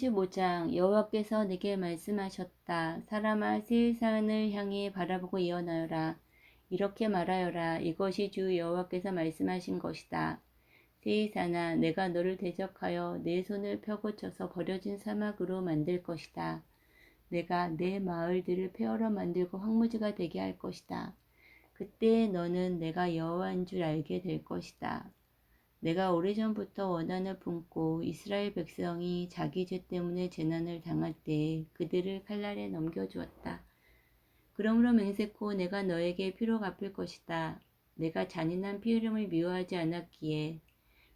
35장 여호와께서 내게 말씀하셨다. 사람아 세상을 향해 바라보고 예언하여라. 이렇게 말하여라. 이것이 주 여호와께서 말씀하신 것이다. 세이사나 내가 너를 대적하여 내 손을 펴고 쳐서 버려진 사막으로 만들 것이다. 내가 내 마을들을 폐허로 만들고 황무지가 되게 할 것이다. 그때 너는 내가 여호와인 줄 알게 될 것이다. 내가 오래전부터 원한을 품고 이스라엘 백성이 자기 죄 때문에 재난을 당할 때 그들을 칼날에 넘겨주었다. 그러므로 맹세코 내가 너에게 피로 갚을 것이다. 내가 잔인한 피 흐름을 미워하지 않았기에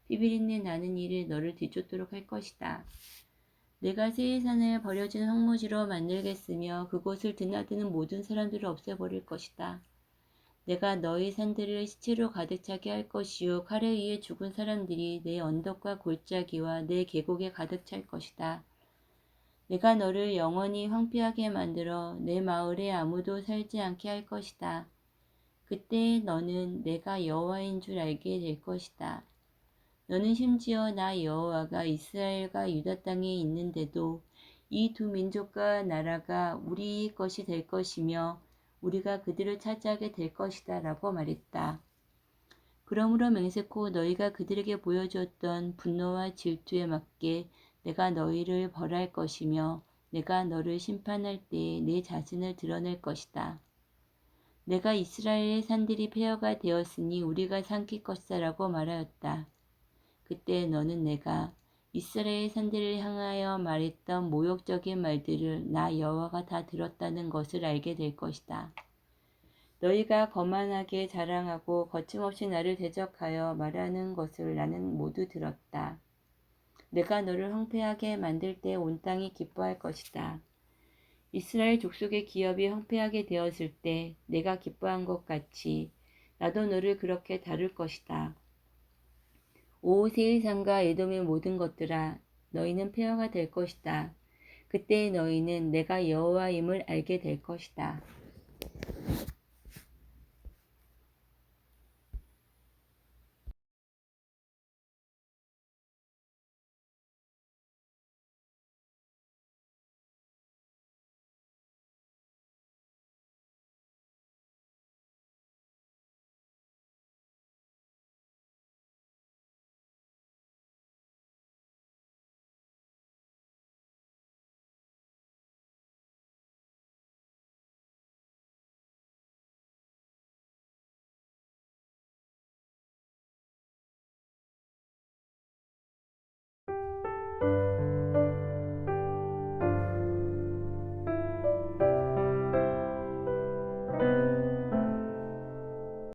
피비린내 나는 일을 너를 뒤쫓도록 할 것이다. 내가 세이산을 버려진 황무지로 만들겠으며 그곳을 드나드는 모든 사람들을 없애버릴 것이다. 내가 너희 산들을 시체로 가득 차게 할 것이요 칼에 의해 죽은 사람들이 내 언덕과 골짜기와 내 계곡에 가득 찰 것이다. 내가 너를 영원히 황폐하게 만들어 내 마을에 아무도 살지 않게 할 것이다. 그때 너는 내가 여호와인 줄 알게 될 것이다. 너는 심지어 나 여호와가 이스라엘과 유다 땅에 있는데도 이 두 민족과 나라가 우리 것이 될 것이며 우리가 그들을 차지하게 될 것이다 라고 말했다. 그러므로 맹세코 너희가 그들에게 보여주었던 분노와 질투에 맞게 내가 너희를 벌할 것이며 내가 너를 심판할 때에 내 자신을 드러낼 것이다. 내가 이스라엘의 산들이 폐허가 되었으니 우리가 삼킬 것이다 라고 말하였다. 그때 너는 내가 이스라엘 산들을 향하여 말했던 모욕적인 말들을 나 여호와가 다 들었다는 것을 알게 될 것이다. 너희가 거만하게 자랑하고 거침없이 나를 대적하여 말하는 것을 나는 모두 들었다. 내가 너를 황폐하게 만들 때 온 땅이 기뻐할 것이다. 이스라엘 족속의 기업이 황폐하게 되었을 때 내가 기뻐한 것 같이 나도 너를 그렇게 다룰 것이다. 오 세일산과 에돔의 모든 것들아 너희는 폐허가 될 것이다. 그때 너희는 내가 여호와임을 알게 될 것이다.